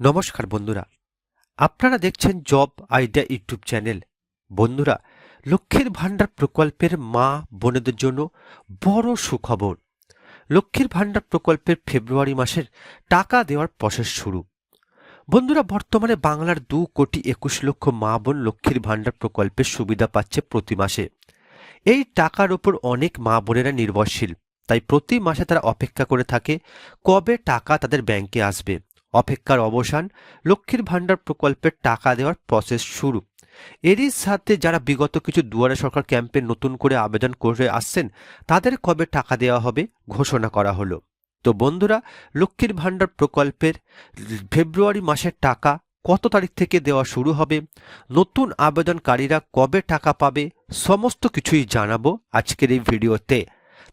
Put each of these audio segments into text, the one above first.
নমস্কার বন্ধুরা। আপনারা দেখছেন জব আইডিয়া ইউটিউব চ্যানেল। বন্ধুরা, লক্ষ্মীর ভাণ্ডার প্রকল্পের মা বোনেদের জন্য বড় সুখবর। লক্ষ্মীর ভাণ্ডার প্রকল্পের ফেব্রুয়ারি মাসের টাকা দেওয়ার প্রসেস শুরু। বন্ধুরা, বর্তমানে বাংলার দু কোটি একুশ লক্ষ মা বোন লক্ষ্মীর ভাণ্ডার প্রকল্পের সুবিধা পাচ্ছে প্রতি মাসে। এই টাকার ওপর অনেক মা বোনেরা নির্ভরশীল। তাই প্রতি মাসে তারা অপেক্ষা করে থাকে কবে টাকা তাদের ব্যাংকে আসবে। অপেক্ষার অবসান, লক্ষ্মীর ভাণ্ডার প্রকল্পের টাকা দেওয়ার প্রসেস শুরু। এরই সাথে যারা বিগত কিছু দুয়ারে সরকার ক্যাম্পে নতুন করে আবেদন করে আসছেন, তাদের কবে টাকা দেওয়া হবে ঘোষণা করা হলো। তো বন্ধুরা, লক্ষ্মীর ভাণ্ডার প্রকল্পের ফেব্রুয়ারি মাসের টাকা কত তারিখ থেকে দেওয়া শুরু হবে, নতুন আবেদনকারীরা কবে টাকা পাবে, সমস্ত কিছুই জানাব আজকের এই ভিডিওতে।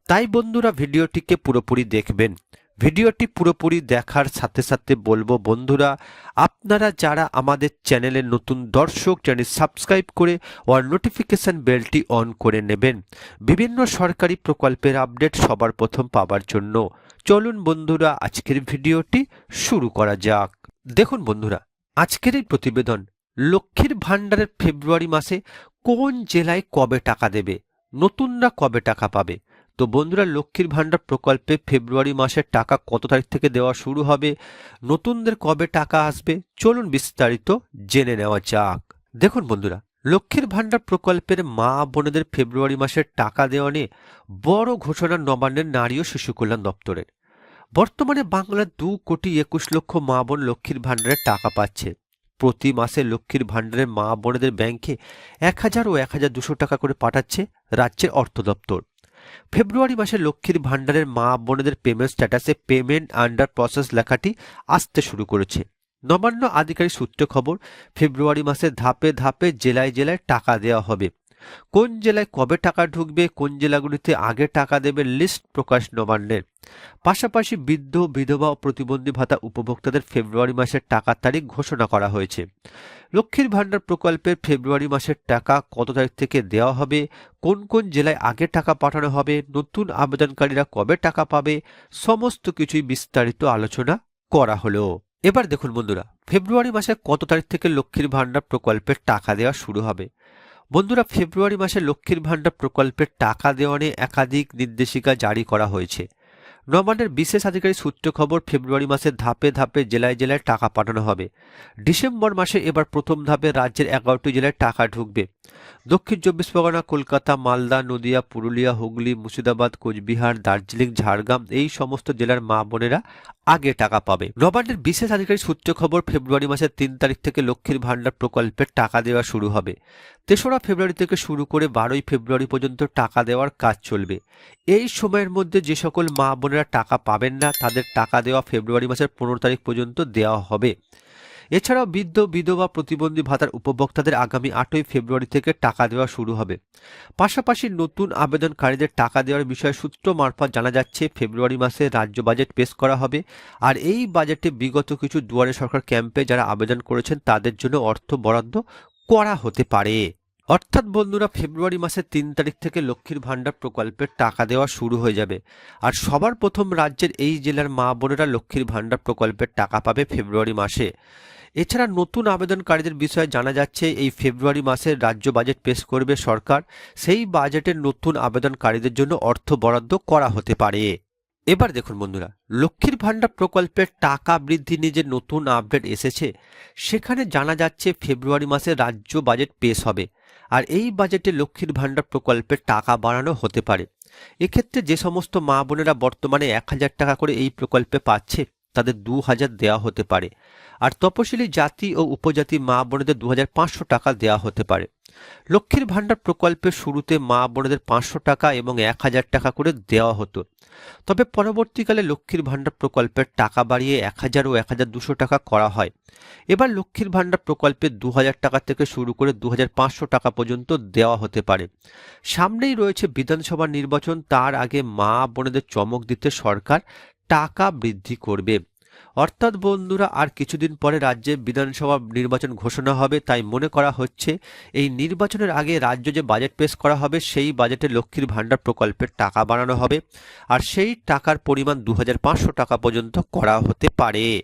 তাই বন্ধুরা, ভিডিওটিকে পুরোপুরি দেখবেন। ভিডিওটি পুরোপুরি দেখার সাথে সাথে বলব, বন্ধুরা, আপনারা যারা আমাদের চ্যানেলের নতুন দর্শক, চ্যানেল সাবস্ক্রাইব করে ওর নোটিফিকেশন বেলটি অন করে নেবেন। বিভিন্ন সরকারি প্রকল্পের আপডেট সবার প্রথম পাবার জন্য। চলুন, বন্ধুরা, আজকের ভিডিওটি শুরু করা যাক। দেখুন, বন্ধুরা, আজকের এই প্রতিবেদন লক্ষ্মীর ভাণ্ডারের ফেব্রুয়ারি মাসে কোন জেলায় কবে টাকা দেবে, নতুনরা কবে টাকা পাবে তো বন্ধুরা, লক্ষ্মীর ভাণ্ডার প্রকল্পে ফেব্রুয়ারি মাসের টাকা কত তারিখ থেকে দেওয়া শুরু হবে? নতুনদের কবে টাকা আসবে? চলুন বিস্তারিত জেনে নেওয়া যাক। দেখুন বন্ধুরা, লক্ষ্মীর ভাণ্ডার প্রকল্পের মা বোনেদের ফেব্রুয়ারি মাসের টাকা দেওয়া নিয়ে বড় ঘোষণা নবান্নের নারী ও শিশু কল্যাণ দপ্তরের। বর্তমানে বাংলার দু কোটি একুশ লক্ষ মা বোন লক্ষ্মীর ভাণ্ডারের টাকা পাচ্ছে। প্রতি মাসে লক্ষ্মীর ভাণ্ডারের মা বোনেদের ব্যাংকে এক হাজার ও এক হাজার দুশো টাকা করে পাঠাচ্ছে রাজ্যের অর্থ দপ্তর ফেব্রুয়ারি মাসে লক্ষ্মীর ভাণ্ডারের মা বোনেদের পেমেন্ট স্ট্যাটাসে পেমেন্ট আন্ডার প্রসেস লেখাটি আসতে শুরু করেছে। নবান্ন আধিকারিক সূত্রে খবর, ফেব্রুয়ারি মাসে ধাপে ধাপে জেলায় জেলায় টাকা দেওয়া হবে। কোন জেলায় কবে টাকা ঢুকবে, কোন জেলাগুলিতে আগে টাকা দেবে লিস্ট প্রকাশ নবান্নের। পাশাপাশি বৃদ্ধ, বিধবা ও প্রতিবন্ধী ভাতা উপভোক্তাদের ফেব্রুয়ারি মাসের টাকার তারিখ ঘোষণা করা হয়েছে। লক্ষ্মীর ভাণ্ডার প্রকল্পের ফেব্রুয়ারি মাসের টাকা কত তারিখ থেকে দেওয়া হবে, কোন কোন জেলায় আগে টাকা পাঠানো হবে, নতুন আবেদনকারীরা কবে টাকা পাবে, সমস্ত কিছুই বিস্তারিত আলোচনা করা হলো। এবার দেখুন বন্ধুরা, ফেব্রুয়ারি মাসে কত তারিখ থেকে লক্ষ্মীর ভাণ্ডার প্রকল্পের টাকা দেওয়া শুরু হবে? বন্ধুরা, ফেব্রুয়ারি মাসে লক্ষ্মীর ভাণ্ডার প্রকল্পের টাকা দেওয়া নিয়ে একাধিক নির্দেশিকা জারি করা হয়েছে। নবান্নের বিশেষ আধিকারিক সূত্র খবর, ফেব্রুয়ারি মাসে ধাপে ধাপে জেলায় জেলায় টাকা পাঠানো হবে। ডিসেম্বর মাসে এবার প্রথম ধাপে রাজ্যের এগারোটি জেলায় টাকা ঢুকবে। দক্ষিণ চব্বিশ পরগনা, কলকাতা, মালদা, নদিয়া, পুরুলিয়া, হুগলি, মুর্শিদাবাদ, কোচবিহার, দার্জিলিং, ঝাড়গ্রাম এই সমস্ত জেলার মা বোনেরা আগে টাকা পাবে। নবান্নের বিশেষ আধিকারিক সূত্র খবর, ফেব্রুয়ারি মাসের তিন তারিখ থেকে লক্ষ্মীর ভাণ্ডার প্রকল্পের টাকা দেওয়া শুরু হবে। তেসরা ফেব্রুয়ারি থেকে শুরু করে বারোই ফেব্রুয়ারি পর্যন্ত টাকা দেওয়ার কাজ চলবে। এই সময়ের মধ্যে যে সকল মা বোনেরা টাকা পাবেন না, তাদের টাকা দেওয়া ফেব্রুয়ারি মাসের পনেরো তারিখ পর্যন্ত দেওয়া হবে। এছাড়াও বৃদ্ধ, বিধবা প্রতিবন্ধী ভাতার উপভোক্তাদের আগামী আটই ফেব্রুয়ারি থেকে টাকা দেওয়া শুরু হবে। পাশাপাশি নতুন আবেদনকারীদের টাকা দেওয়ার বিষয়ে সূত্র মারফত জানা যাচ্ছে, ফেব্রুয়ারি মাসে রাজ্য বাজেট পেশ করা হবে। আর এই বাজেটে বিগত কিছু দুয়ারে সরকার ক্যাম্পে যারা আবেদন করেছেন, তাদের জন্য অর্থ বরাদ্দ করা হতে পারে। অর্থাৎ বন্ধুরা, ফেব্রুয়ারি মাসের তিন তারিখ থেকে লক্ষ্মীর ভাণ্ডার প্রকল্পের টাকা দেওয়া শুরু হয়ে যাবে। আর সবার প্রথম রাজ্যের এই জেলার মা বোনেরা লক্ষ্মীর ভাণ্ডার প্রকল্পের টাকা পাবে ফেব্রুয়ারি মাসে। এছাড়া নতুন আবেদনকারীদের বিষয়ে জানা যাচ্ছে, এই ফেব্রুয়ারি মাসে রাজ্য বাজেট পেশ করবে সরকার। সেই বাজেটের নতুন আবেদনকারীদের জন্য অর্থ বরাদ্দ করা হতে পারে। এবার দেখুন বন্ধুরা, লক্ষ্মীর ভাণ্ডার প্রকল্পের টাকা বৃদ্ধি নিয়ে যে নতুন আপডেট এসেছে, সেখানে জানা যাচ্ছে ফেব্রুয়ারি মাসে রাজ্য বাজেট পেশ হবে, আর এই বাজেটে লক্ষ্মীর ভাণ্ডার প্রকল্পের টাকা বাড়ানো হতে পারে। এক্ষেত্রে যে সমস্ত মা বোনেরা বর্তমানে এক হাজার টাকা করে এই প্রকল্পে পাচ্ছে তাদের দু হাজার দেওয়া হতে পারে। আর তপশিলি জাতি ও উপজাতি মা বোনেদের দু হাজার পাঁচশো টাকা দেওয়া হতে পারে। লক্ষ্মীর ভাণ্ডার প্রকল্পের শুরুতে মা বোনেদের পাঁচশো টাকা এবং এক হাজার টাকা করে দেওয়া হতো। তবে পরবর্তীকালে লক্ষ্মীর ভাণ্ডার প্রকল্পের টাকা বাড়িয়ে এক হাজার ও এক হাজার দুশো টাকা করা হয়। এবার লক্ষ্মীর ভাণ্ডার প্রকল্পে দু হাজার টাকা থেকে শুরু করে দু হাজার পাঁচশো টাকা পর্যন্ত দেওয়া হতে পারে। সামনেই রয়েছে বিধানসভা নির্বাচন। তার আগে মা বোনেদের চমক দিতে সরকার টাকা বৃদ্ধি করবে। অর্থাৎ বন্ধুরা, আর কিছুদিন পরে রাজ্যে বিধানসভা নির্বাচন ঘোষণা হবে, তাই মনে করা হচ্ছে এই নির্বাচনের আগে রাজ্য যে বাজেট পেশ করা হবে, সেই বাজেটে লক্ষ্মীর ভাণ্ডার প্রকল্পের টাকা বাড়ানো হবে। আর সেই টাকার পরিমাণ দু হাজার পাঁচশো টাকা পর্যন্ত করা হতে পারে।